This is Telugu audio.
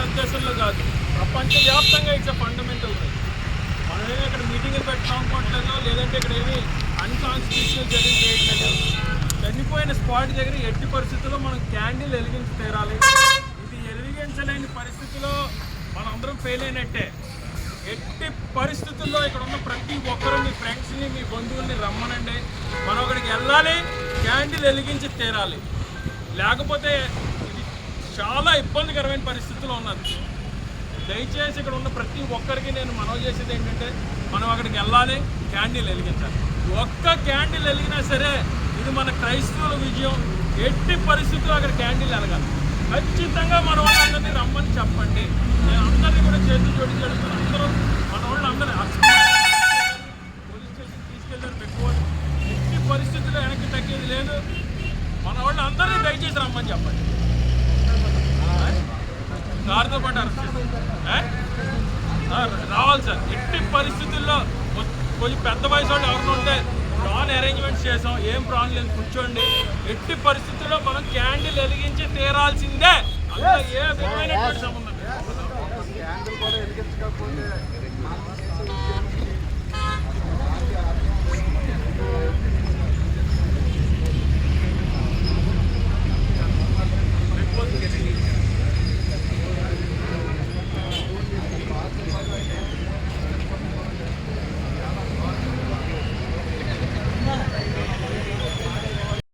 భారతదేశంలో కాదు. ప్రపంచవ్యాప్తంగా ఇట్స్ ఫండమెంటల్ రైట్ మనం ఇక్కడ మీటింగ్లు పెట్టుకోవట్లేదు లేదంటే ఇక్కడ ఏమి అన్కాన్స్టిట్యూషనల్ జరిగి చేయట్లేదు. చనిపోయిన స్పాట్ దగ్గర ఎట్టి పరిస్థితుల్లో మనం క్యాండిల్ వెలిగించి తీరాలి. ఇది వెలిగించలేని పరిస్థితిలో మనందరం ఫెయిల్ అయినట్టే. ఎట్టి పరిస్థితుల్లో ఇక్కడ ఉన్న ప్రతి ఒక్కరు మీ ఫ్రెండ్స్ని మీ బంధువుల్ని రమ్మనండి. మనం అక్కడికి వెళ్ళాలి క్యాండిల్ వెలిగించి తీరాలి. లేకపోతే చాలా ఇబ్బందికరమైన పరిస్థితిలో ఉన్నది దయచేసి ఇక్కడ ఉన్న ప్రతి ఒక్కరికి నేను మనవి చేసేది ఏంటంటే మనం అక్కడికి వెళ్ళాలి క్యాండిల్ వెలిగించాలి. ఒక్క క్యాండిల్ వెలిగినా సరే ఇది మన క్రైస్తవుల విజయం. ఎట్టి పరిస్థితుల్లో అక్కడ క్యాండిల్ వెలగాలి. ఖచ్చితంగా మన వాళ్ళందరినీ రమ్మని చెప్పండి. నేను అందరినీ కూడా చేతులు జోడించి అడుగుతాను అందరూ మన వాళ్ళు అందరూ పోలీస్ స్టేషన్ తీసుకెళ్తారు పెట్టుకోవాలి ఎట్టి పరిస్థితుల్లో వెనక్కి తగ్గేది లేదు. మన వాళ్ళు అందరినీ దయచేసి రమ్మని చెప్పండి. వారితో పాటు అరెస్ట్ సార్ రావాలి సార్. ఎట్టి పరిస్థితుల్లో కొంచెం పెద్ద వయసు వాళ్ళు ఎవరిని ఉంటే ప్రాన్ అరేంజ్మెంట్స్ చేసాం. ఏం ప్రాన్ లేదు. కూర్చోండి. ఎట్టి పరిస్థితుల్లో మనం క్యాండిల్ వెలిగించి తీరాల్సిందే. అందులో ఏ విధమైనటువంటి సంబంధం